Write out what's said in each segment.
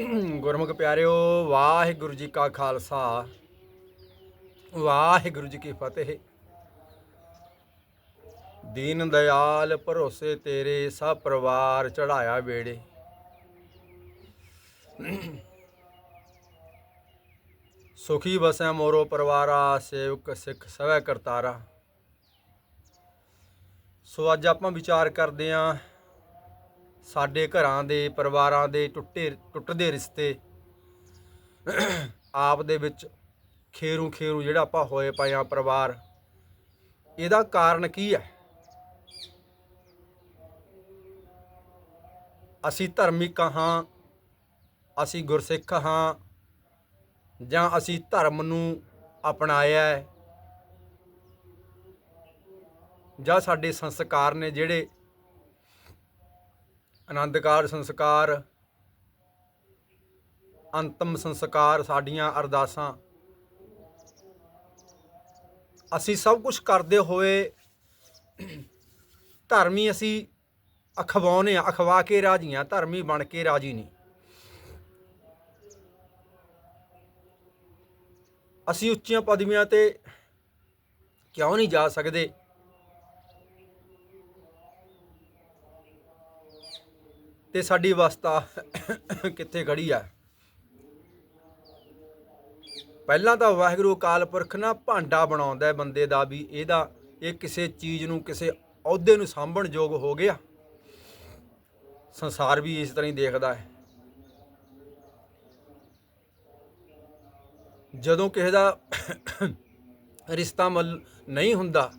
ਗੁਰਮੁਖ ਪਿਆਰਿਓ, ਵਾਹਿਗੁਰੂ ਜੀ ਕਾ ਖਾਲਸਾ। ਵਾਹਿਗੁਰੂ ਜੀ ਕੀ ਫਤਿਹ। ਦੀਨ ਦਇਆਲ ਭਰੋਸੇ ਤੇਰੇ, ਸਭ ਪਰਿਵਾਰ ਚੜਾਇਆ ਵੇੜੇ ਸੁਖੀ ਵਸੈ ਮੋਰੋ ਪਰਿਵਾਰਾ, ਸੇਵਕ ਸਿੱਖ ਸਵੈ ਕਰਤਾਰਾ। ਸੋ ਅੱਜ ਆਪਾਂ ਵਿਚਾਰ ਕਰਦੇ ਆਂ ਸਾਡੇ ਘਰਾਂ ਦੇ ਪਰਿਵਾਰਾਂ ਦੇ ਟੁੱਟੇ, ਟੁੱਟਦੇ ਰਿਸ਼ਤੇ ਆਪ ਦੇ ਵਿੱਚ ਖੇਰੂ ਖੇਰੂ ਜਿਹੜਾ ਆਪਾਂ ਹੋਏ ਪਏ ਆ ਪਰਿਵਾਰ, ਇਹਦਾ ਕਾਰਨ ਕੀ ਹੈ? ਅਸੀਂ ਧਰਮਿਕ ਹਾਂ, ਅਸੀਂ ਗੁਰਸਿੱਖ ਹਾਂ, ਜਾਂ ਅਸੀਂ ਧਰਮ ਨੂੰ ਅਪਣਾਇਆ ਹੈ, ਜਾਂ ਸਾਡੇ ਸੰਸਕਾਰ ਨੇ ਜਿਹੜੇ ਆਨੰਦਕਾਰ ਸੰਸਕਾਰ, ਅੰਤਮ ਸੰਸਕਾਰ ਸਾਡੀਆਂ ਅਰਦਾਸਾਂ। ਅਸੀਂ ਸਭ ਕੁਝ ਕਰਦੇ ਹੋਏ ਧਰਮੀ ਅਸੀਂ ਅਖਵਾਉਨੇ ਆ ਅਖਵਾ ਕੇ ਰਾਜੀਆਂ ਧਰਮੀ ਬਣ ਕੇ ਰਾਜੀ ਨਹੀਂ। ਅਸੀਂ ਉੱਚੀਆਂ ਪਦਵੀਆਂ ਤੇ ਕਿਉਂ ਨਹੀਂ ਜਾ ਸਕਦੇ? ਤੇ ਸਾਡੀ ਅਵਸਥਾ ਕਿੱਥੇ ਖੜੀ ਆ? ਪਹਿਲਾਂ ਤਾਂ ਵਾਹਿਗੁਰੂ ਅਕਾਲ ਪੁਰਖ ਨਾ ਭਾਂਡਾ ਬਣਾਉਂਦਾ ਹੈ ਬੰਦੇ ਦਾ ਵੀ, ਇਹਦਾ ਇਹ ਕਿਸੇ ਚੀਜ਼ ਨੂੰ, ਕਿਸੇ ਅਹੁਦੇ ਨੂੰ ਸਾਂਭਣ ਯੋਗ ਹੋ ਗਿਆ। ਸੰਸਾਰ ਵੀ ਇਸ ਤਰ੍ਹਾਂ ਹੀ ਦੇਖਦਾ ਹੈ। ਜਦੋਂ ਕਿਸੇ ਦਾ ਰਿਸ਼ਤਾ ਮਲ ਨਹੀਂ ਹੁੰਦਾ,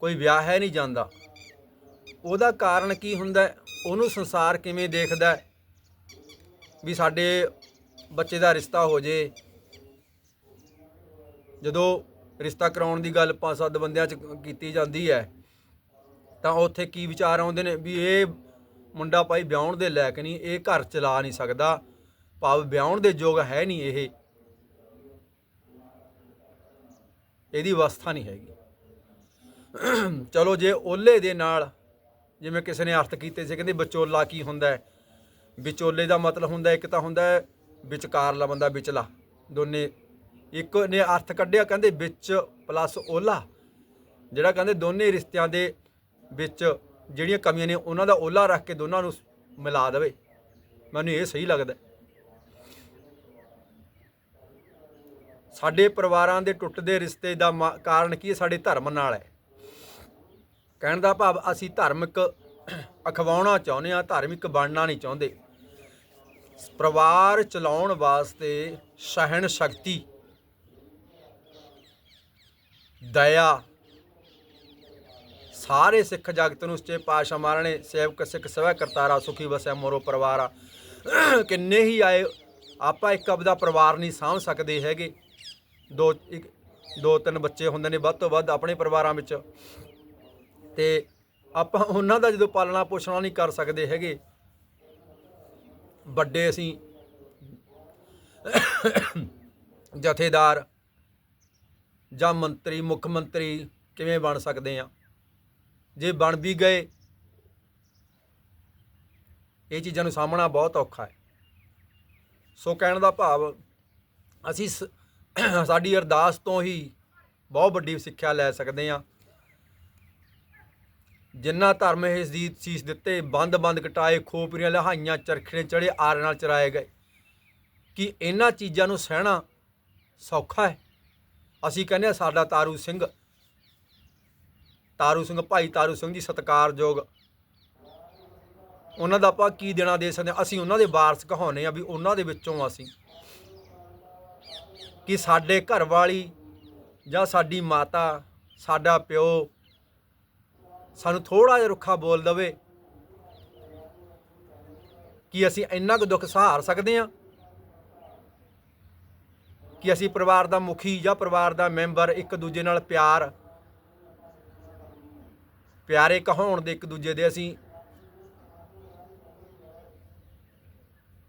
ਕੋਈ ਵਿਆਹ ਹੈ ਨਹੀਂ ਜਾਂਦਾ, ਉਹਦਾ ਕਾਰਨ ਕੀ ਹੁੰਦਾ ਉਹਨੂੰ ਸੰਸਾਰ ਕਿਵੇਂ ਦੇਖਦਾ ਵੀ ਸਾਡੇ ਬੱਚੇ ਦਾ ਰਿਸ਼ਤਾ ਹੋ ਜੇ। ਜਦੋਂ ਰਿਸ਼ਤਾ ਕਰਾਉਣ ਦੀ ਗੱਲ ਪੰਜ ਸੱਤ ਬੰਦਿਆਂ 'ਚ ਕੀਤੀ ਜਾਂਦੀ ਹੈ, ਤਾਂ ਉੱਥੇ ਕੀ ਵਿਚਾਰ ਆਉਂਦੇ ਨੇ? ਵੀ ਇਹ ਮੁੰਡਾ ਭਾਈ ਵਿਆਹਣ ਦੇ ਲਾਇਕ ਨਹੀਂ, ਇਹ ਘਰ ਚਲਾ ਨਹੀਂ ਸਕਦਾ। ਭਾਵ ਵਿਆਹਣ ਦੇ ਯੋਗ ਹੈ ਨਹੀਂ ਇਹ। ਇਹਦੀ ਅਵਸਥਾ ਨਹੀਂ ਹੈਗੀ। ਚਲੋ ਜੇ ਓਲੇ ਦੇ ਨਾਲ ਜਿਵੇਂ ਕਿਸੇ ਨੇ ਅਰਥ ਕੀਤੇ ਸੀ, ਕਹਿੰਦੇ ਵਿਚੋਲਾ ਕੀ ਹੁੰਦਾ ਵਿਚੋਲੇ ਦਾ ਮਤਲਬ ਹੁੰਦਾ ਇੱਕ ਤਾਂ ਹੁੰਦਾ ਵਿਚਕਾਰਲਾ ਬੰਦਾ, ਵਿਚਲਾ। ਦੋਨੇ ਇੱਕ ਨੇ ਅਰਥ ਕੱਢਿਆ, ਕਹਿੰਦੇ ਵਿੱਚ ਪਲੱਸ ਓਲਾ। ਜਿਹੜਾ ਕਹਿੰਦੇ ਦੋਨੇ ਰਿਸ਼ਤਿਆਂ ਦੇ ਵਿੱਚ ਜਿਹੜੀਆਂ ਕਮੀਆਂ ਨੇ, ਉਹਨਾਂ ਦਾ ਓਲਾ ਰੱਖ ਕੇ ਦੋਨਾਂ ਨੂੰ ਮਿਲਾ ਦੇਵੇ। ਮੈਨੂੰ ਇਹ ਸਹੀ ਲੱਗਦਾ ਸਾਡੇ ਪਰਿਵਾਰਾਂ ਦੇ ਟੁੱਟਦੇ ਰਿਸ਼ਤੇ ਦਾ ਮਾ- ਕਾਰਨ ਕੀ ਹੈ? ਸਾਡੇ ਧਰਮ ਨਾਲ ਹੈ। ਕਹਿਣ ਦਾ ਭਾਵ ਅਸੀਂ ਧਾਰਮਿਕ ਅਖਵਾਉਣਾ ਚਾਹੁੰਦੇ ਆ ਧਾਰਮਿਕ ਬਣਨਾ ਨਹੀਂ ਚਾਹੁੰਦੇ। ਪਰਿਵਾਰ ਚਲਾਉਣ ਵਾਸਤੇ ਸਹਿਣ ਸ਼ਕਤੀ, ਦਇਆ, ਸਾਰੇ ਸਿੱਖ ਜਗਤ ਨੂੰ ਸੱਚੇ ਪਾਤਸ਼ਾਹ ਮਾਰਨੇ ਨੇ ਸੇਵਕ, ਸਿੱਖ, ਸਵੈ ਕਰਤਾਰਾ, ਸੁਖੀ ਵਸੈ ਮੋਰੋ ਪਰਿਵਾਰਾ ਕਿੰਨੇ ਹੀ ਆਏ, ਆਪਾਂ ਇੱਕ ਆਪਦਾ ਪਰਿਵਾਰ ਨਹੀਂ ਸਾਂਭ ਸਕਦੇ ਹੈਗੇ। ਦੋ, ਇੱਕ, ਦੋ, ਤਿੰਨ ਬੱਚੇ ਹੁੰਦੇ ਨੇ, ਵੱਧ ਤੋਂ ਵੱਧ ਆਪਣੇ ਪਰਿਵਾਰਾਂ ਵਿੱਚ। ਤੇ ਆਪਾਂ ਉਹਨਾਂ ਦਾ ਜਦੋਂ ਪਾਲਣਾ ਪੋਸ਼ਣਾ ਨਹੀਂ ਕਰ ਸਕਦੇ ਹੈਗੇ, ਵੱਡੇ ਅਸੀਂ ਜਥੇਦਾਰ ਜਾਂ ਮੰਤਰੀ, ਮੁੱਖ ਮੰਤਰੀ ਕਿਵੇਂ ਬਣ ਸਕਦੇ ਆ ਜੇ ਬਣ ਵੀ ਗਏ, ਇਹ ਚੀਜ਼ਾਂ ਨੂੰ ਸਾਹਮਣਾ ਬਹੁਤ ਔਖਾ ਹੈ। ਸੋ ਕਹਿਣ ਦਾ ਭਾਵ, ਅਸੀਂ ਸ- ਸਾਡੀ ਅਰਦਾਸ ਤੋਂ ਹੀ ਬਹੁਤ ਵੱਡੀ ਸਿੱਖਿਆ ਲੈ ਸਕਦੇ ਹਾਂ। ਜਿੰਨਾ ਧਰਮ ਇਹ ਦੀ ਸੀਸ ਦਿੱਤੇ, ਬੰਦ ਬੰਦ ਕਟਾਏ, ਖੋਪਰੀਆਂ ਲਹਾਈਆਂ ਚਰਖੜੇ ਚੜੇ, ਆਰ ਨਾਲ ਚਰਾਏ ਗਏ। ਕਿ ਇਹਨਾਂ ਚੀਜ਼ਾਂ ਨੂੰ ਸਹਿਣਾ ਸੌਖਾ ਹੈ? ਅਸੀਂ ਕਹਿੰਦੇ ਹਾਂ ਸਾਡਾ ਤਾਰੂ ਸਿੰਘ ਤਾਰੂ ਸਿੰਘ ਭਾਈ ਤਾਰੂ ਸਿੰਘ ਜੀ ਸਤਿਕਾਰਯੋਗ। ਉਹਨਾਂ ਦਾ ਆਪਾਂ ਕੀ ਦੇਣਾ ਦੇ ਸਕਦੇ ਹਾਂ? ਅਸੀਂ ਉਹਨਾਂ ਦੇ ਵਾਰਸ ਕਹਾਉਨੇ ਆ ਵੀ ਉਹਨਾਂ ਦੇ ਵਿੱਚੋਂ ਅਸੀਂ। ਕਿ ਸਾਡੇ ਘਰ ਵਾਲੀ ਜਾਂ ਸਾਡੀ ਮਾਤਾ, ਸਾਡਾ ਪਿਓ ਸਾਨੂੰ ਥੋੜਾ ਜਿਹਾ ਰੁੱਖਾ ਬੋਲ ਦਵੇ ਕਿ ਅਸੀਂ ਇੰਨਾ ਕੁ ਦੁੱਖ ਸਹਾਰ ਸਕਦੇ ਹਾਂ, ਕਿ ਅਸੀਂ ਪਰਿਵਾਰ ਦਾ ਮੁਖੀ ਜਾਂ ਪਰਿਵਾਰ ਦਾ ਮੈਂਬਰ ਇੱਕ ਦੂਜੇ ਨਾਲ ਪਿਆਰ, ਪਿਆਰੇ ਕਹਾਉਣ ਦੇ ਇੱਕ ਦੂਜੇ ਦੇ ਅਸੀਂ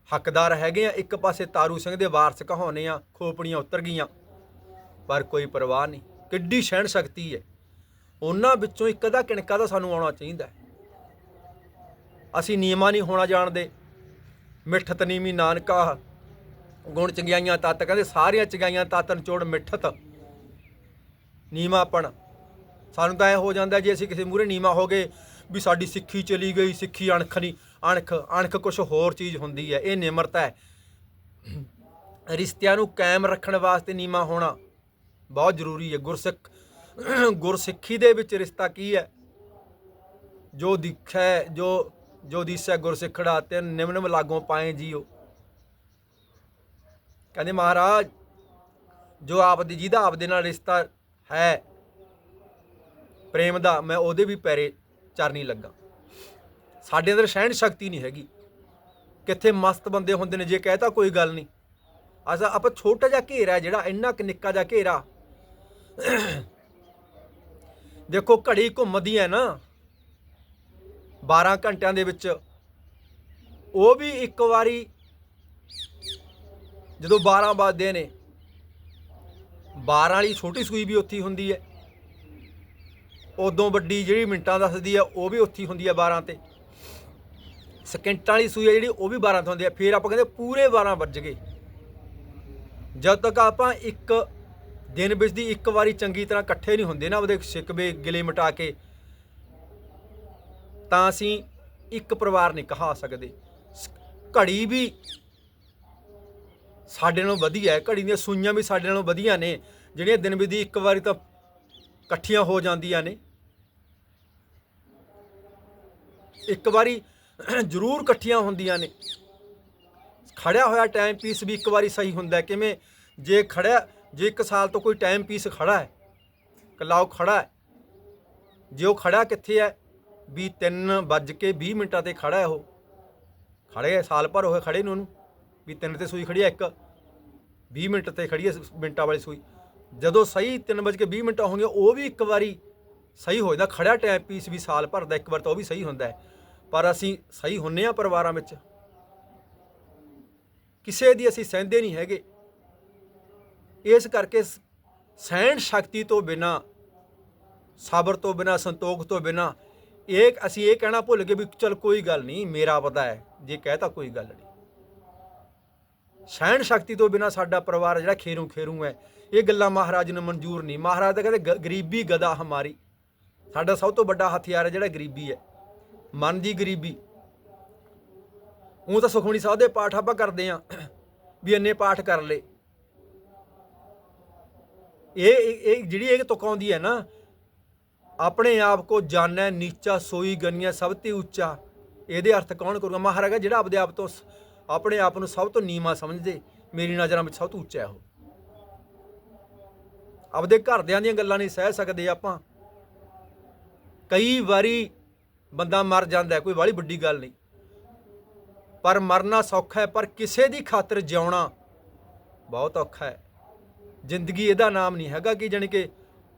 ਹੱਕਦਾਰ ਹੈਗੇ ਆ ਇੱਕ ਪਾਸੇ ਤਾਰੂ ਸਿੰਘ ਦੇ ਵਾਰਸ ਕਹਾਉਨੇ ਆ ਖੋਪੜੀਆਂ ਉਤਰ ਗਈਆਂ, ਪਰ ਕੋਈ ਪਰਵਾਹ ਨਹੀਂ। ਕਿੱਡੀ ਸਹਿਣ ਸ਼ਕਤੀ ਹੈ। ਉਹਨਾਂ ਵਿੱਚੋਂ ਇੱਕ ਦਾ ਕਿਣਕਾ ਦਾ ਸਾਨੂੰ ਆਉਣਾ ਚਾਹੀਦਾ ਅਸੀਂ ਨਿਯਮਾਂ ਨਹੀਂ ਹੋਣਾ ਜਾਣਦੇ। ਮਿੱਠਤ ਨੀਵੀ ਨਾਨਕਾ। ਗੁਣ ਚੰਗਿਆਈਆਂ ਤਤ, ਕਹਿੰਦੇ ਸਾਰੀਆਂ ਚੰਗਿਆਈਆਂ ਤਤ ਨਿਚੋੜ ਮਿੱਠਤ। ਨੀਵਾਪਣ ਸਾਨੂੰ ਤਾਂ ਐ ਹੋ ਜਾਂਦਾ ਜੇ ਅਸੀਂ ਕਿਸੇ ਮੂਹਰੇ ਨੀਵਾ ਹੋ ਗਏ ਵੀ ਸਾਡੀ ਸਿੱਖੀ ਚਲੀ ਗਈ, ਸਿੱਖੀ ਅਣਖ ਨਹੀਂ ਅਣਖ ਅਣਖ ਕੁਝ ਹੋਰ ਚੀਜ਼ ਹੁੰਦੀ ਹੈ, ਇਹ ਨਿਮਰਤਾ ਹੈ। ਰਿਸ਼ਤਿਆਂ ਨੂੰ ਕਾਇਮ ਰੱਖਣ ਵਾਸਤੇ ਨੀਮਾ ਹੋਣਾ ਬਹੁਤ ਜ਼ਰੂਰੀ ਹੈ। ਗੁਰਸਿੱਖ ਗੁਰਸਿੱਖੀ ਦੇ ਵਿੱਚ ਰਿਸ਼ਤਾ ਕੀ ਹੈ? ਜੋ ਦਿਖੈ, ਜੋ ਜੋ ਦਿਸੈ ਗੁਰਸਿੱਖੜਾ ਤੇ ਨਿਮਨ ਲਾਗੋਂ ਪਾਏ ਜੀਓ। ਕਹਿੰਦੇ ਮਹਾਰਾਜ, ਜੋ ਆਪ ਦੀ, ਜਿਹਦਾ ਆਪ ਦੇ ਨਾਲ ਰਿਸ਼ਤਾ ਹੈ, ਪ੍ਰੇਮ ਦਾ, ਮੈਂ ਉਹਦੇ ਵੀ ਪੈਰੇ ਚਰਨੀ ਲੱਗਾ। ਸਾਡੇ ਅੰਦਰ ਸਹਿਣ ਸ਼ਕਤੀ ਨਹੀਂ ਹੈਗੀ। ਕਿੱਥੇ ਮਸਤ ਬੰਦੇ ਹੁੰਦੇ ਨੇ, ਜੇ ਕਹਤਾ ਕੋਈ ਗੱਲ ਨਹੀਂ। ਅਸਾਂ ਆਪਾਂ ਛੋਟਾ ਜਿਹਾ ਘੇਰਾ ਜਿਹੜਾ, ਇੰਨਾ ਕੁ ਨਿੱਕਾ ਜਿਹਾ ਘੇਰਾ। ਦੇਖੋ ਘੜੀ ਘੁੰਮਦੀ ਹੈ ਨਾ। 12 ਘੰਟਿਆਂ ਦੇ ਵਿੱਚ। ਉਹ ਵੀ ਇੱਕ ਵਾਰੀ ਜਦੋਂ 12 ਵੱਜਦੇ ਨੇ 12 ਵਾਲੀ ਛੋਟੀ ਸੂਈ ਵੀ ਉੱਥੀ ਹੁੰਦੀ ਹੈ। ਉਦੋਂ ਵੱਡੀ ਜਿਹੜੀ ਮਿੰਟਾਂ ਦੱਸਦੀ ਹੈ, ਉਹ ਵੀ ਉੱਥੀ ਹੁੰਦੀ ਹੈ 12 ਤੇ। ਸਕਿੰਟਾਂ ਵਾਲੀ ਸੂਈ ਹੈ ਜਿਹੜੀ, ਉਹ ਵੀ 12 ਤੋਂ ਹੁੰਦੀ ਹੈ। ਫਿਰ ਆਪਾਂ ਕਹਿੰਦੇ ਪੂਰੇ 12 ਵੱਜ ਗਏ। ਜਦ ਤੱਕ ਆਪਾਂ ਇੱਕ ਦਿਨ ਵਿੱਚ ਦੀ ਇੱਕ ਵਾਰੀ ਚੰਗੀ ਤਰ੍ਹਾਂ ਇਕੱਠੇ ਨਹੀਂ ਹੁੰਦੇ ਨਾ ਉਹਦੇ ਸਿਕਵੇ ਗਿਲੇ ਮਿਟਾ ਕੇ, ਤਾਂ ਅਸੀਂ ਇੱਕ ਪਰਿਵਾਰ ਨਹੀਂ ਕਹਾ ਸਕਦੇ। ਘੜੀ ਵੀ ਸਾਡੇ ਨਾਲੋਂ ਵਧੀਆ ਹੈ, ਘੜੀ ਦੀਆਂ ਸੂਈਆਂ ਵੀ ਸਾਡੇ ਨਾਲੋਂ ਵਧੀਆ ਨੇ, ਜਿਹੜੀਆਂ ਦਿਨ ਵਿੱਚ ਦੀ ਇੱਕ ਵਾਰੀ ਤਾਂ ਇਕੱਠੀਆਂ ਹੋ ਜਾਂਦੀਆਂ ਨੇ। ਇੱਕ ਵਾਰੀ ਜ਼ਰੂਰ ਇਕੱਠੀਆਂ ਹੁੰਦੀਆਂ ਨੇ। ਖੜਿਆ ਹੋਇਆ ਟਾਈਮ ਪੀਸ ਵੀ ਇੱਕ ਵਾਰੀ ਸਹੀ ਹੁੰਦਾ ਕਿਵੇਂ? ਜੇ ਖੜਿਆ ਜੇ ਇੱਕ ਸਾਲ ਤੋਂ ਕੋਈ ਟਾਈਮ ਪੀਸ ਖੜਾ ਹੈ, ਕਲਾਉ ਖੜਾ ਹੈ, ਜੇ ਉਹ ਖੜਾ ਕਿੱਥੇ ਹੈ, ਵੀ 3 ਵੱਜ ਕੇ 20 ਮਿੰਟਾਂ ਤੇ ਖੜਾ ਹੈ ਉਹ, ਖੜੇ ਹੈ, ਸਾਲ ਭਰ ਹੋਏ ਖੜੇ ਨੂੰ ਉਹਨੂੰ, ਵੀ ਤਿੰਨ ਤੇ ਸੂਈ ਖੜੀ ਹੈ ਇੱਕ 20 ਮਿੰਟ ਤੇ ਖੜੀ ਹੈ ਮਿੰਟਾਂ ਵਾਲੀ ਸੂਈ, ਜਦੋਂ ਸਹੀ 3 ਵੱਜ ਕੇ 20 ਮਿੰਟਾਂ ਹੋਣਗੀਆਂ, ਉਹ ਵੀ ਇੱਕ ਵਾਰੀ ਸਹੀ ਹੋ ਜਾਂਦਾ ਖੜਿਆ ਟਾਈਮ ਪੀਸ ਵੀ ਸਾਲ ਭਰ ਦਾ, ਇੱਕ ਵਾਰ ਤਾਂ ਉਹ ਵੀ ਸਹੀ ਹੁੰਦਾ ਹੈ, ਪਰ ਅਸੀਂ ਸਹੀ ਹੁੰਨੇ ਆ ਪਰਿਵਾਰਾਂ ਵਿੱਚ, ਕਿਸੇ ਦੀ ਅਸੀਂ ਸਹਿੰਦੇ ਨਹੀਂ ਹੈਗੇ ਇਸ ਕਰਕੇ ਸ- ਸਹਿਣ ਸ਼ਕਤੀ ਤੋਂ ਬਿਨਾ, ਸਬਰ ਤੋਂ ਬਿਨਾ, ਸੰਤੋਖ ਤੋਂ ਬਿਨਾ, ਇਹ ਅਸੀਂ ਇਹ ਕਹਿਣਾ ਭੁੱਲ ਗਏ ਵੀ ਚਲ ਕੋਈ ਗੱਲ ਨਹੀਂ, ਮੇਰਾ ਪਤਾ ਹੈ, ਜੇ ਕਹਤਾ ਕੋਈ ਗੱਲ ਨਹੀਂ। ਸਹਿਣ ਸ਼ਕਤੀ ਤੋਂ ਬਿਨਾ ਸਾਡਾ ਪਰਿਵਾਰ ਜਿਹੜਾ ਖੇਰੂ ਖੇਰੂ ਹੈ, ਇਹ ਗੱਲਾਂ ਮਹਾਰਾਜ ਨੂੰ ਮਨਜ਼ੂਰ ਨਹੀਂ। ਮਹਾਰਾਜ ਤਾਂ ਕਹਿੰਦੇ, ਗ- ਗਰੀਬੀ ਗਦਾ ਹਮਾਰੀ। ਸਾਡਾ ਸਭ ਤੋਂ ਵੱਡਾ ਹਥਿਆਰ ਹੈ ਜਿਹੜਾ ਗਰੀਬੀ ਹੈ, ਮਨ ਦੀ ਗਰੀਬੀ। ਉਹ ਤਾਂ ਸੁਖਮਨੀ ਸਾਹਿਬ ਦੇ ਪਾਠ ਆਪਾਂ ਕਰਦੇ ਆਂ ਵੀ ਇੰਨੇ ਪਾਠ ਕਰ ਲੇ ਇਹ ਇਹ ਜਿਹੜੀ ਇਹ ਤੁਕ ਆਉਂਦੀ ਹੈ ਨਾ, ਆਪਣੇ ਆਪ ਕੋ ਜਾਣੈ ਨੀਚਾ ਸੋਈ ਗਨੀਆ ਸਭ ਤੇ ਉੱਚਾ। ਇਹਦੇ ਅਰਥ ਕੌਣ ਕਰੂਗਾ? ਮਹਾਰਾਜਾ ਜਿਹੜਾ ਆਪਦੇ ਆਪ ਤੋਂ ਆਪਣੇ ਆਪ ਨੂੰ ਸਭ ਤੋਂ ਨੀਵਾਂ ਸਮਝਦੇ, ਮੇਰੀ ਨਜ਼ਰਾਂ ਵਿੱਚ ਸਭ ਤੋਂ ਉੱਚਾ ਹੈ ਉਹ। ਆਪਦੇ ਘਰਦਿਆਂ ਦੀਆਂ ਗੱਲਾਂ ਨਹੀਂ ਸਹਿ ਸਕਦੇ ਆਪਾਂ। ਕਈ ਵਾਰੀ ਬੰਦਾ ਮਰ ਜਾਂਦਾ ਕੋਈ ਵਾਲੀ ਵੱਡੀ ਗੱਲ ਨਹੀਂ। ਪਰ ਮਰਨਾ ਸੌਖਾ ਹੈ, ਪਰ ਕਿਸੇ ਦੀ ਖਾਤਰ ਜਿਉਣਾ ਬਹੁਤ ਔਖਾ ਹੈ। ਜ਼ਿੰਦਗੀ ਇਹਦਾ ਨਾਮ ਨਹੀਂ ਹੈਗਾ ਕਿ ਜਾਣੀ ਕਿ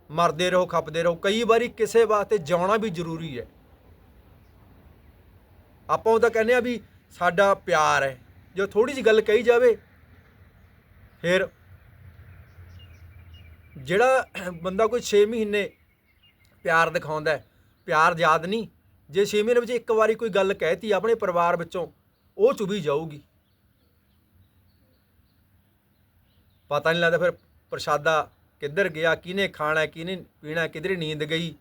ਮਰਦੇ ਰਹੋ, ਖੱਪਦੇ ਰਹੋ। ਕਈ ਵਾਰੀ ਕਿਸੇ ਵਾਸਤੇ ਜਿਉਣਾ ਵੀ ਜ਼ਰੂਰੀ ਹੈ। ਆਪਾਂ ਉਹ ਤਾਂ ਕਹਿੰਦੇ ਆ ਵੀ ਸਾਡਾ ਪਿਆਰ ਹੈ। ਜੋ ਥੋੜੀ ਜਿਹੀ ਗੱਲ ਕਹੀ ਜਾਵੇ, ਫਿਰ ਜਿਹੜਾ ਬੰਦਾ ਕੋਈ 6 ਮਹੀਨੇ ਪਿਆਰ ਦਿਖਾਉਂਦਾ ਪਿਆਰ ਯਾਦ ਨਹੀਂ, ਜੇ 6 ਮਹੀਨੇ ਵਿੱਚ ਇੱਕ ਵਾਰੀ ਕੋਈ ਗੱਲ ਕਹਿਤੀ ਆਪਣੇ ਪਰਿਵਾਰ ਵਿੱਚੋਂ, ਉਹ ਚੁਭੀ ਜਾਊਗੀ। ਪਤਾ ਨਹੀਂ ਲੱਗਦਾ ਫਿਰ ਪ੍ਰਸ਼ਾਦਾ ਕਿੱਧਰ ਗਿਆ, ਕਿਹਨੇ ਖਾਣਾ, ਕਿਹਨੇ ਪੀਣਾ, ਕਿਧਰੇ ਨੀਂਦ ਗਈ।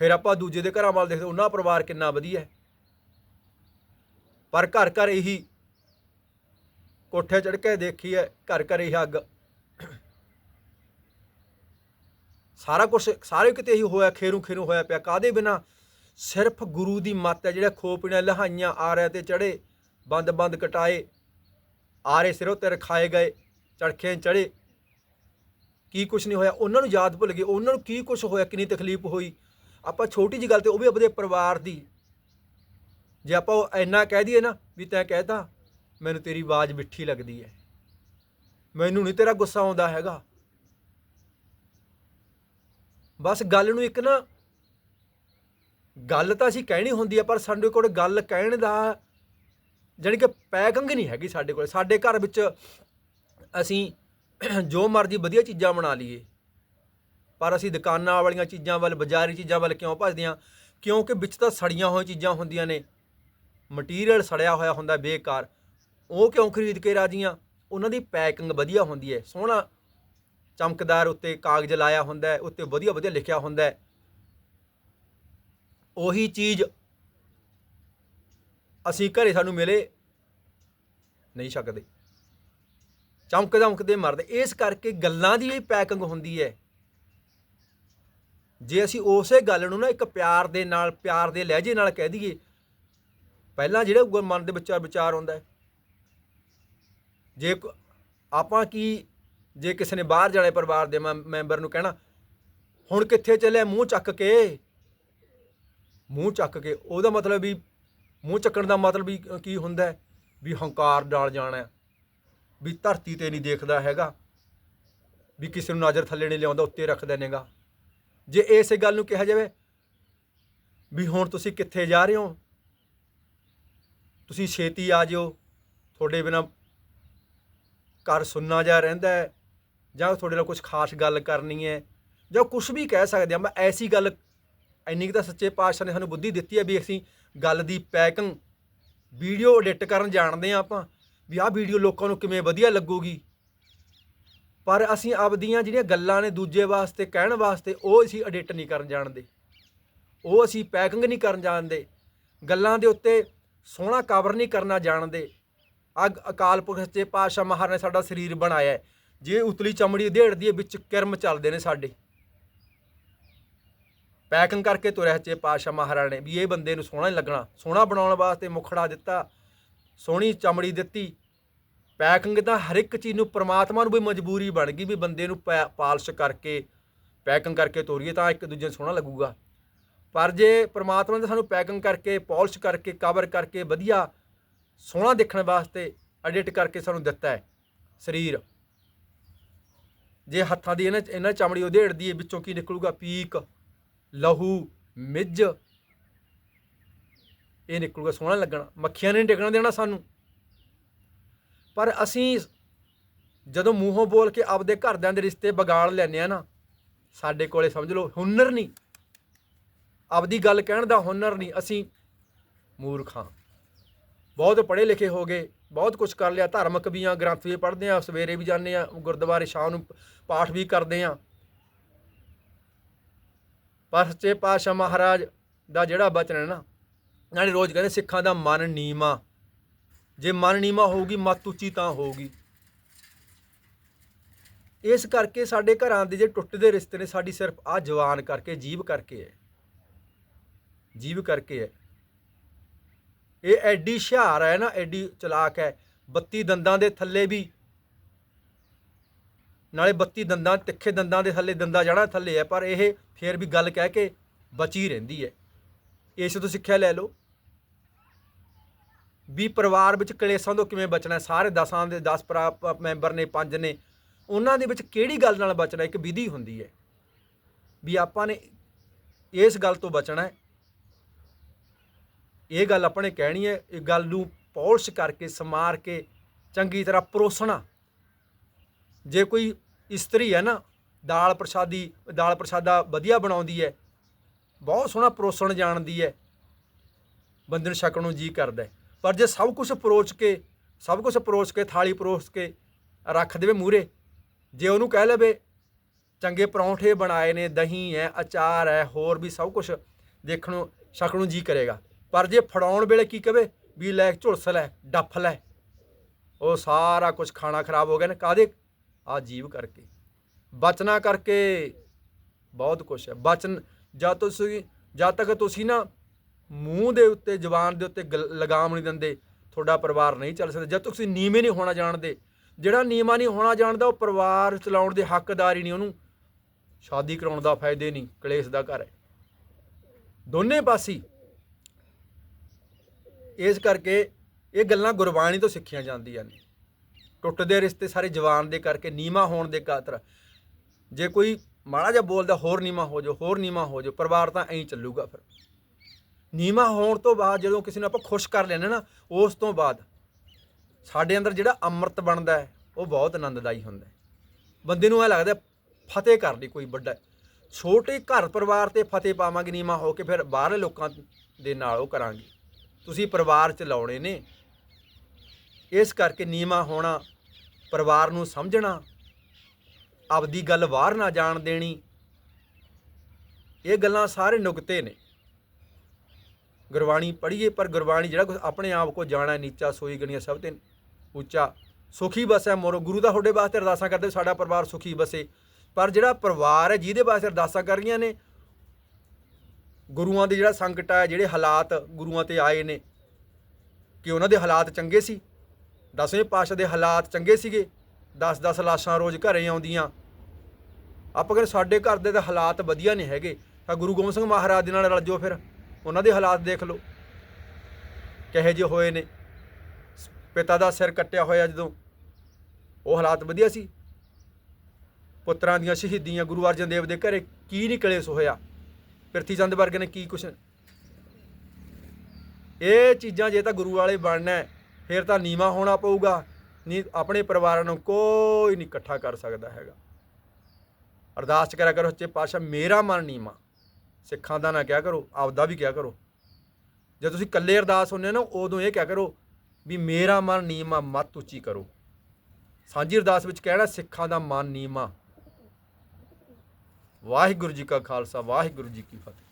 ਫਿਰ ਆਪਾਂ ਦੂਜੇ ਦੇ ਘਰਾਂ ਵੱਲ ਦੇਖਦੇ, ਉਹਨਾਂ ਪਰਿਵਾਰ ਕਿੰਨਾ ਵਧੀਆ ਹੈ। ਪਰ ਘਰ ਘਰ ਇਹੀ ਕੋਠੇ ਚੜ ਕੇ ਦੇਖੀ ਹੈ ਘਰ ਘਰ ਇਹ ਅੱਗ। ਸਾਰਾ ਕੁਝ ਸਾਰੇ ਕਿਤੇ ਇਹੀ ਹੋਇਆ, ਖੇਰੂ ਖੇਰੂ ਹੋਇਆ ਪਿਆ। ਕਾਦੇ ਬਿਨਾ? ਸਿਰਫ ਗੁਰੂ ਦੀ ਮੱਤ ਹੈ, ਜਿਹੜਾ ਖੋਪੜੀਆਂ ਲਹਾਈਆਂ ਆ ਤੇ ਚੜੇ ਬੰਦ ਬੰਦ ਕਟਾਏ, ਆਰੇ ਸਿਰੋਂ ਤੇ ਰਖਾਏ ਗਏ। ਚੜਖੇ ਚੜੇ। ਕੀ ਕੁਝ ਨਹੀਂ ਹੋਇਆ? ਉਹਨਾਂ ਨੂੰ ਯਾਦ ਭੁੱਲ ਗਏ। ਉਹਨਾਂ ਨੂੰ ਕੀ ਕੁਝ ਹੋਇਆ? ਕਿੰਨੀ ਤਕਲੀਫ ਹੋਈ? ਆਪਾਂ ਛੋਟੀ ਜੀ ਗੱਲ ਤੇ ਉਹ ਵੀ ਆਪਣੇ ਪਰਿਵਾਰ ਦੀ। ਜੇ ਆਪਾਂ ਉਹ ਇੰਨਾ ਕਹਿ ਦਈਏ ਨਾ ਵੀ ਤੈਂ ਕਹਿਤਾ ਮੈਨੂੰ ਤੇਰੀ ਆਵਾਜ਼ ਮਿੱਠੀ ਲੱਗਦੀ ਹੈ ਮੈਨੂੰ ਨਹੀਂ ਤੇਰਾ ਗੁੱਸਾ ਆਉਂਦਾ ਹੈਗਾ। ਬਸ ਗੱਲ ਨੂੰ ਇੱਕ ਨਾ, ਗੱਲ ਤਾਂ ਅਸੀਂ ਕਹਿਣੀ ਹੁੰਦੀ ਆ ਪਰ ਸਾਡੇ ਕੋਲ ਗੱਲ ਕਹਿਣ ਦਾ ਜਾਣੀ ਕਿ ਪੈਕੰਗ ਨਹੀਂ ਹੈਗੀ ਸਾਡੇ ਕੋਲ। ਸਾਡੇ ਘਰ ਵਿੱਚ ਅਸੀਂ ਜੋ ਮਰਜ਼ੀ ਵਧੀਆ ਚੀਜ਼ਾਂ ਬਣਾ ਲਈਏ। ਪਰ ਅਸੀਂ ਦੁਕਾਨਾਂ ਵਾਲੀਆਂ ਚੀਜ਼ਾਂ ਵੱਲ, ਬਾਜ਼ਾਰੀ ਚੀਜ਼ਾਂ ਵੱਲ ਕਿਉਂ ਭੱਜਦੇ ਹਾਂ? ਕਿਉਂਕਿ ਵਿੱਚ ਤਾਂ ਸੜੀਆਂ ਹੋਈਆਂ ਚੀਜ਼ਾਂ ਹੁੰਦੀਆਂ ਨੇ। ਮਟੀਰੀਅਲ ਸੜਿਆ ਹੋਇਆ ਹੁੰਦਾ ਬੇਕਾਰ। ਉਹ ਕਿਉਂ ਖਰੀਦ ਕੇ ਰਾਜੀਆਂ ਉਹਨਾਂ ਦੀ ਪੈਕਿੰਗ ਵਧੀਆ ਹੁੰਦੀ ਹੈ। ਸੋਹਣਾ ਚਮਕਦਾਰ ਉੱਤੇ ਕਾਗਜ਼ ਲਾਇਆ ਹੁੰਦਾ ਉੱਤੇ ਵਧੀਆ ਵਧੀਆ ਲਿਖਿਆ ਹੁੰਦਾ ਹੈ। ਉਹੀ ਚੀਜ਼ ਅਸੀਂ ਘਰੇ ਸਾਨੂੰ ਮਿਲੇ ਨਹੀਂ ਸਕਦੇ। ਚਮਕ ਚਮਕਦੇ ਮਰਦੇ। ਇਸ ਕਰਕੇ ਗੱਲਾਂ ਦੀ ਪੈਕਿੰਗ ਹੁੰਦੀ ਹੈ। ਜੇ ਅਸੀਂ ਉਸੇ ਗੱਲ ਨੂੰ ਨਾ ਇੱਕ ਪਿਆਰ ਦੇ ਨਾਲ, ਪਿਆਰ ਦੇ ਲਹਿਜੇ ਨਾਲ ਕਹਿ ਦਈਏ, ਪਹਿਲਾਂ ਜਿਹੜਾ ਗ- ਮਨ ਦੇ ਵਿਚਾਰ ਵਿਚਾਰ ਹੁੰਦਾ ਹੈ। ਜੇ ਆਪਾਂ ਕੀ ਜੇ ਕਿਸੇ ਨੇ ਬਾਹਰ ਜਾਣੇ ਪਰਿਵਾਰ ਦੇ ਮੈਂ- ਮੈਂਬਰ ਨੂੰ ਕਹਿਣਾ, ਹੁਣ ਕਿੱਥੇ ਚੱਲਿਆ ਮੂੰਹ ਚੱਕ ਕੇ। ਮੂੰਹ ਚੱਕ ਕੇ। ਉਹਦਾ ਮਤਲਬ ਵੀ ਮੂੰਹ ਚੱਕਣ ਦਾ ਮਤਲਬ ਵੀ ਕੀ ਹੁੰਦਾ ਵੀ ਹੰਕਾਰ ਡਾਲ ਜਾਣਾ ਵੀ ਧਰਤੀ ਤੇ ਨਹੀਂ ਦੇਖਦਾ ਹੈਗਾ, ਵੀ ਕਿਸੇ ਨੂੰ ਨਜ਼ਰ ਥੱਲੇ ਨਹੀਂ ਲਿਆਉਂਦਾ, ਉੱਤੇ ਰੱਖਦਾ ਨੇਗਾ ਜੇ ਇਸੇ ਗੱਲ ਨੂੰ ਕਿਹਾ ਜਾਵੇ ਵੀ ਹੁਣ ਤੁਸੀਂ ਕਿੱਥੇ ਜਾ ਰਹੇ ਹੋ, ਤੁਸੀਂ ਛੇਤੀ ਆ ਜਿਓ, ਤੁਹਾਡੇ ਬਿਨਾ ਘਰ ਸੁੰਨਾ ਜਾ ਰਹਿੰਦਾ ਹੈ, ਜਾਂ ਤੁਹਾਡੇ ਨਾਲ ਕੁਝ ਖਾਸ ਗੱਲ ਕਰਨੀ ਹੈ, ਜਾਂ ਕੁਝ ਵੀ ਕਹਿ ਸਕਦੇ ਆ ਮੈਂ ਐਸੀ ਗੱਲ ਇੰਨੀ ਕੁ ਤਾਂ ਸੱਚੇ ਪਾਤਸ਼ਾਹ ਨੇ ਸਾਨੂੰ ਬੁੱਧੀ ਦਿੱਤੀ ਹੈ ਵੀ ਅਸੀਂ ਗੱਲ ਦੀ ਪੈਕਿੰਗ ਵੀਡੀਓ ਐਡਿਟ ਕਰਨ ਜਾਣਦੇ ਆ ਆਪਾਂ ਵੀ ਆਹ ਵੀਡੀਓ ਲੋਕਾਂ ਨੂੰ ਕਿਵੇਂ ਵਧੀਆ ਲੱਗੂਗੀ। ਪਰ ਅਸੀਂ ਆਪਦੀਆਂ ਜਿਹੜੀਆਂ ਗੱਲਾਂ ਨੇ ਦੂਜੇ ਵਾਸਤੇ, ਕਹਿਣ ਵਾਸਤੇ, ਉਹ ਅਸੀਂ ਐਡਿਟ ਨਹੀਂ ਕਰਨ ਜਾਣਦੇ। ਉਹ ਅਸੀਂ ਪੈਕਿੰਗ ਨਹੀਂ ਕਰਨ ਜਾਣਦੇ। ਗੱਲਾਂ ਦੇ ਉੱਤੇ ਸੋਹਣਾ ਕਵਰ ਨਹੀਂ ਕਰਨਾ ਜਾਣਦੇ। ਅਗ, ਅਕਾਲ ਪੁਰਖ ਸੱਚੇ ਪਾਤਸ਼ਾਹ ਮਹਾਰਾਜ ਨੇ ਸਾਡਾ ਸਰੀਰ ਬਣਾਇਆ ਜੇ ਉਤਲੀ ਚਮੜੀ ਦੇੜਦੀ ਹੈ, ਵਿੱਚ ਕਿਰਮ ਚੱਲਦੇ ਨੇ ਸਾਡੇ। ਪੈਕਿੰਗ ਕਰਕੇ ਤੁਰਿਆ ਸੱਚੇ ਪਾਤਸ਼ਾਹ ਮਹਾਰਾਜ ਨੇ ਵੀ ਇਹ ਬੰਦੇ ਨੂੰ ਸੋਹਣਾ ਨਹੀਂ ਲੱਗਣਾ। ਸੋਹਣਾ ਬਣਾਉਣ ਵਾਸਤੇ ਮੁਖੜਾ ਦਿੱਤਾ। ਸੋਹਣੀ ਚਮੜੀ ਦਿੱਤੀ। ਪੈਕਿੰਗ ਤਾਂ ਹਰ ਇੱਕ ਚੀਜ਼ ਨੂੰ ਪ੍ਰਮਾਤਮਾ ਨੂੰ ਵੀ ਮਜਬੂਰੀ ਬਣ ਗਈ ਵੀ ਬੰਦੇ ਨੂੰ ਪੈ- ਪਾਲਿਸ਼ ਕਰਕੇ, ਪੈਕਿੰਗ ਕਰਕੇ ਤੋਰੀਏ ਤਾਂ ਇੱਕ ਦੂਜੇ ਨੂੰ ਸੋਹਣਾ ਲੱਗੂਗਾ। ਪਰ ਜੇ ਪ੍ਰਮਾਤਮਾ ਨੇ ਸਾਨੂੰ ਪੈਕਿੰਗ ਕਰਕੇ, ਪਾਲਿਸ਼ ਕਰਕੇ, ਕਵਰ ਕਰਕੇ ਵਧੀਆ ਸੋਹਣਾ ਦੇਖਣ ਵਾਸਤੇ ਐਡਿਟ ਕਰਕੇ ਸਾਨੂੰ ਦਿੱਤਾ ਹੈ, ਸਰੀਰ। ਜੇ ਹੱਥਾਂ ਦੀ ਇਹਨਾਂ ਇਹਨਾਂ ਚਮੜੀ ਉਧੇੜਦੀ ਹੈ, ਵਿੱਚੋਂ ਕੀ ਨਿਕਲੂਗਾ? ਪੀਕ, ਲਹੂ ਮਿੱਝ ਇਹ ਨਿਕਲੂਗਾ, ਸੋਹਣਾ ਲੱਗਣਾ। ਮੱਖੀਆਂ ਨੇ ਨਹੀਂ ਟਿਕਣ ਦੇਣਾ ਸਾਨੂੰ। ਪਰ ਅਸੀਂ ਜਦੋਂ ਮੂੰਹੋਂ ਬੋਲ ਕੇ ਆਪਦੇ ਘਰਦਿਆਂ ਦੇ ਰਿਸ਼ਤੇ ਵਿਗਾੜ ਲੈਂਦੇ ਆ ਨਾ, ਸਾਡੇ ਕੋਲੇ ਸਮਝ ਲਓ, ਹੁਨਰ ਨਹੀਂ। ਆਪਦੀ ਗੱਲ ਕਹਿਣ ਦਾ ਹੁਨਰ ਨਹੀਂ। ਅਸੀਂ ਮੂਰਖ ਹਾਂ। ਬਹੁਤ ਪੜ੍ਹੇ ਲਿਖੇ ਹੋ ਗਏ, ਬਹੁਤ ਕੁਝ ਕਰ ਲਿਆ। ਧਾਰਮਿਕ ਵੀ ਆ ਗ੍ਰੰਥ ਵੀ ਪੜ੍ਹਦੇ ਆ ਸਵੇਰੇ ਵੀ ਜਾਂਦੇ ਆ ਗੁਰਦੁਆਰੇ, ਸ਼ਾਮ ਨੂੰ ਪਾਠ ਵੀ ਕਰਦੇ ਆ ਪਰ ਸੱਚੇ ਪਾਤਸ਼ਾਹ ਮਹਾਰਾਜ ਦਾ ਜਿਹੜਾ ਬਚਨ ਹੈ ਨਾ ਨਾਲੇ ਰੋਜ਼ ਕਹਿੰਦੇ ਸਿੱਖਾਂ ਦਾ ਮਨ ਨੀਮਾ ਜੇ ਮਨ ਨੀਮਾ ਹੋਊਗੀ, ਮਤ ਉੱਚੀ ਤਾਂ ਹੋਊਗੀ। ਇਸ ਕਰਕੇ ਸਾਡੇ ਘਰਾਂ ਦੇ ਜੇ ਟੁੱਟਦੇ ਰਿਸ਼ਤੇ ਨੇ, ਸਾਡੀ ਸਿਰਫ ਆ ਜਵਾਨ ਕਰਕੇ, ਜੀਵ ਕਰਕੇ ਹੈ। ਜੀਵ ਕਰਕੇ ਹੈ। ਇਹ ਐਡੀ ਹੁਸ਼ਿਆਰ ਹੈ ਨਾ, ਐਡੀ ਚਲਾਕ ਹੈ। 32 ਦੰਦਾਂ ਦੇ ਥੱਲੇ ਵੀ। ਨਾਲੇ 32 ਦੰਦਾਂ, ਤਿੱਖੇ ਦੰਦਾਂ ਦੇ ਥੱਲੇ, ਦੰਦਾ ਜਾਣਾ ਥੱਲੇ ਹੈ, ਪਰ ਇਹ ਫੇਰ ਵੀ ਗੱਲ ਕਹਿ ਕੇ ਬਚੀ ਰਹਿੰਦੀ ਹੈ। ਇਸ ਤੋਂ ਸਿੱਖਿਆ ਲੈ ਲਓ। ਵੀ ਪਰਿਵਾਰ ਵਿੱਚ ਕਲੇਸ਼ਾਂ ਤੋਂ ਕਿਵੇਂ ਬਚਣਾ ਸਾਰੇ ਦਸਾਂ ਦੇ 10 ਭਰਾ ਮੈਂਬਰ ਨੇ, ਪੰਜ ਨੇ, ਉਹਨਾਂ ਦੇ ਵਿੱਚ ਕਿਹੜੀ ਗੱਲ ਨਾਲ ਬਚਣਾ ਇੱਕ ਵਿਧੀ ਹੁੰਦੀ ਹੈ ਵੀ ਆਪਾਂ ਨੇ ਇਸ ਗੱਲ ਤੋਂ ਬਚਣਾ ਹੈ। ਇਹ ਗੱਲ ਆਪਾਂ ਨੇ ਕਹਿਣੀ ਹੈ, ਇਹ ਗੱਲ ਨੂੰ ਪੌਲਿਸ਼ ਕਰਕੇ, ਸਮਾਰ ਕੇ, ਚੰਗੀ ਤਰ੍ਹਾਂ ਪਰੋਸਣਾ। ਜੇ ਕੋਈ ਇਸਤਰੀ ਹੈ ਨਾ, ਦਾਲ ਪ੍ਰਸ਼ਾਦੀ, ਦਾਲ ਪ੍ਰਸ਼ਾਦਾ ਵਧੀਆ ਬਣਾਉਂਦੀ ਹੈ, ਬਹੁਤ ਸੋਹਣਾ ਪਰੋਸਣ ਜਾਣਦੀ ਹੈ ਬੰਦੇ ਨੂੰ ਛਕਣ ਨੂੰ ਜੀ ਕਰਦਾ ਹੈ। ਪਰ ਜੇ ਸਭ ਕੁਝ ਪਰੋਚ ਕੇ, ਸਭ ਕੁਝ ਪਰੋਚ ਕੇ, ਥਾਲੀ ਪਰੋਸ ਕੇ ਰੱਖ ਦੇਵੇ ਮੂਰੇ ਜੇ ਉਹਨੂੰ ਕਹਿ ਲਵੇ, ਚੰਗੇ ਪਰੌਂਠੇ ਬਣਾਏ ਨੇ, ਦਹੀਂ ਹੈ ਅਚਾਰ ਹੈ ਹੋਰ ਵੀ ਸਭ ਕੁਝ ਦੇਖਣ ਨੂੰ ਛਕਣ ਨੂੰ ਜੀ ਕਰੇਗਾ। ਪਰ ਜੇ ਫੜਾਉਣ ਵੇਲੇ ਕੀ ਕਵੇ, ਵੀ ਲੈ ਝੁਲਸਲ ਹੈ ਡੱਫ ਲੈ, ਉਹ ਸਾਰਾ ਕੁਝ ਖਾਣਾ ਖਰਾਬ ਹੋ ਗਿਆ ਨਾ ਕਾਦੇ ਆ ਜੀਵ ਕਰਕੇ। ਬਚਨਾ ਕਰਕੇ ਬਹੁਤ ਕੁਝ ਹੈ ਬਚਨ ਜਦ ਤੁਸੀਂ ਜਦ ਤੱਕ ਤੁਸੀਂ ਨਾ ਮੂੰਹ ਦੇ ਉੱਤੇ, ਜ਼ੁਬਾਨ ਦੇ ਉੱਤੇ ਗਲ- ਲਗਾਮ ਨਹੀਂ ਦਿੰਦੇ, ਤੁਹਾਡਾ ਪਰਿਵਾਰ ਨਹੀਂ ਚੱਲ ਸਕਦਾ। ਜਦ ਤੱਕ ਤੁਸੀਂ ਨੀਵੇਂ ਨਹੀਂ ਹੋਣਾ ਜਾਣਦੇ, ਜਿਹੜਾ ਨੀਵਾਂ ਨਹੀਂ ਹੋਣਾ ਜਾਣਦਾ, ਉਹ ਪਰਿਵਾਰ ਚਲਾਉਣ ਦੇ ਹੱਕਦਾਰ ਹੀ ਨਹੀਂ ਉਹਨੂੰ। ਸ਼ਾਦੀ ਕਰਾਉਣ ਦਾ ਫਾਇਦੇ ਨਹੀਂ, ਕਲੇਸ਼ ਦਾ ਘਰ ਹੈ। ਦੋਨੇ ਪਾਸੀ ਇਸ ਕਰਕੇ ਇਹ ਗੱਲਾਂ ਗੁਰਬਾਣੀ ਤੋਂ ਸਿੱਖੀਆਂ ਜਾਂਦੀਆਂ ਨੇ। ਟੁੱਟਦੇ ਰਿਸ਼ਤੇ ਸਾਰੇ ਜਵਾਨ ਦੇ ਕਰਕੇ ਨੀਮਾ ਹੋਣ ਦੇ ਖਾਤਰ। ਜੇ ਕੋਈ ਮਾੜਾ ਜਿਹਾ ਬੋਲਦਾ, ਹੋਰ ਨੀਮਾ ਹੋ ਜਾਓ, ਹੋਰ ਨੀਮਾ ਹੋ ਜਾਓ, ਪਰਿਵਾਰ ਤਾਂ ਐਂ ਚੱਲੂਗਾ ਫਿਰ। ਨੀਮਾ ਹੋਣ ਤੋਂ ਬਾਅਦ ਜਦੋਂ ਕਿਸੇ ਨੂੰ ਆਪਾਂ ਖੁਸ਼ ਕਰ ਲੈਣਾ ਨਾ, ਉਸ ਤੋਂ ਬਾਅਦ ਸਾਡੇ ਅੰਦਰ ਜਿਹੜਾ ਅੰਮ੍ਰਿਤ ਬਣਦਾ ਹੈ, ਉਹ ਬਹੁਤ ਆਨੰਦਦਾਈ ਹੁੰਦਾ ਹੈ। ਬੰਦੇ ਨੂੰ ਇਹ ਲੱਗਦਾ ਫਤਿਹ ਕਰ ਲਈ ਕੋਈ ਵੱਡਾ ਛੋਟੇ ਘਰ ਪਰਿਵਾਰ ਤੇ ਫਤਿਹ ਪਾਵਾਂਗੇ ਨੀਮਾ ਹੋ ਕੇ ਫਿਰ ਬਾਹਰਲੇ ਲੋਕਾਂ ਦੇ ਨਾਲ ਉਹ ਕਰਾਂਗੇ। ਤੁਸੀਂ ਪਰਿਵਾਰ ਚ ਲਾਉਣੇ ਨੇ। ਇਸ ਕਰਕੇ ਨੀਮਾ ਹੋਣਾ, ਪਰਿਵਾਰ ਨੂੰ ਸਮਝਣਾ, ਆਪਦੀ ਗੱਲ ਬਾਹਰ ਨਾ ਜਾਣ ਦੇਣੀ, ਇਹ ਗੱਲਾਂ ਸਾਰੇ ਨੁਕਤੇ ਨੇ। ਗੁਰਬਾਣੀ ਪੜ੍ਹੀਏ, ਪਰ ਗੁਰਬਾਣੀ ਜਿਹੜਾ ਕੁਛ ਆਪਣੇ ਆਪ ਕੋ ਜਾਣਾ, ਨੀਚਾ, ਸੋਈ ਗਣੀਆਂ ਸਭ ਤੇ ਉੱਚਾ। ਸੁਖੀ ਬਸੈ ਮੋਰੋ। ਗੁਰੂ ਦਾ ਤੁਹਾਡੇ ਵਾਸਤੇ ਅਰਦਾਸਾਂ ਕਰਦੇ, ਸਾਡਾ ਪਰਿਵਾਰ ਸੁਖੀ ਬਸੇ। ਪਰ ਜਿਹੜਾ ਪਰਿਵਾਰ ਹੈ, ਜਿਹਦੇ ਵਾਸਤੇ ਅਰਦਾਸਾਂ ਕਰ ਰਹੀਆਂ ਨੇ, ਗੁਰੂਆਂ ਦੇ ਜਿਹੜਾ ਸੰਕਟ ਹੈ ਜਿਹੜੇ ਹਾਲਾਤ ਗੁਰੂਆਂ ਤੇ ਆਏ ਨੇ, ਕਿ ਉਹਨਾਂ ਦੇ ਹਾਲਾਤ ਚੰਗੇ ਸੀ? ਦਸਵੇਂ ਪਾਤਸ਼ਾਹ ਦੇ ਹਾਲਾਤ ਚੰਗੇ ਸੀਗੇ? 10-10 ਲਾਸ਼ਾਂ ਰੋਜ਼ ਘਰੇ ਆਉਂਦੀਆਂ। ਆਪਾਂ ਕਹਿੰਦੇ ਸਾਡੇ ਘਰ ਦੇ ਤਾਂ ਹਾਲਾਤ ਵਧੀਆ ਨਹੀਂ ਹੈਗੇ। ਤਾਂ ਗੁਰੂ ਗੋਬਿੰਦ ਸਿੰਘ ਮਹਾਰਾਜ ਦੇ ਨਾਲ ਰਲ ਜਾਓ ਫਿਰ। ਉਹਨਾਂ ਦੇ ਹਾਲਾਤ ਦੇਖ ਲਓ। ਕਿਹੇ ਜਿਹੇ ਹੋਏ ਨੇ। ਪਿਤਾ ਦਾ ਸਿਰ ਕੱਟਿਆ ਹੋਇਆ ਜਦੋਂ। ਉਹ ਹਾਲਾਤ ਵਧੀਆ ਸੀ। ਪੁੱਤਰਾਂ ਦੀਆਂ ਸ਼ਹੀਦੀਆਂ ਗੁਰੂ ਅਰਜਨ ਦੇਵ ਦੇ ਘਰੇ ਕੀ ਨਹੀਂ ਕਲੇਸ਼ ਹੋਇਆ। ਪ੍ਰਿਥੀ ਚੰਦ ਵਰਗੇ ਨੇ ਕੀ ਕੁਛ। ਇਹ ਚੀਜ਼ਾਂ ਜੇ ਤਾਂ ਗੁਰੂ ਵਾਲੇ ਬਣਨਾ ਫਿਰ ਤਾਂ ਨੀਵਾ ਹੋਣਾ ਪਊਗਾ। ਨਹੀਂ ਆਪਣੇ ਪਰਿਵਾਰਾਂ ਨੂੰ ਕੋਈ ਨਹੀਂ ਇਕੱਠਾ ਕਰ ਸਕਦਾ ਹੈਗਾ। ਅਰਦਾਸ ਕਰਿਆ ਕਰੋ, ਸੱਚੇ ਪਾਤਸ਼ਾਹ, ਮੇਰਾ ਮਨ ਨੀਵਾਂ। ਸਿੱਖਾਂ ਦਾ ਨਾ ਕਿਹਾ ਕਰੋ, ਆਪਦਾ ਵੀ ਕਿਹਾ ਕਰੋ। ਜੇ ਤੁਸੀਂ ਇਕੱਲੇ ਅਰਦਾਸ ਹੁੰਦੇ ਹੋ ਨਾ, ਉਦੋਂ ਇਹ ਕਿਹਾ ਕਰੋ ਵੀ ਮੇਰਾ ਮਨ ਨੀਵਾਂ, ਮਤ ਉੱਚੀ ਕਰੋ। ਸਾਂਝੀ ਅਰਦਾਸ ਵਿੱਚ ਕਹਿਣਾ, ਸਿੱਖਾਂ ਦਾ ਮਨ ਨੀਵਾਂ। ਵਾਹਿਗੁਰੂ ਜੀ ਕਾ ਖਾਲਸਾ, ਵਾਹਿਗੁਰੂ ਜੀ ਕੀ ਫਤਿਹ।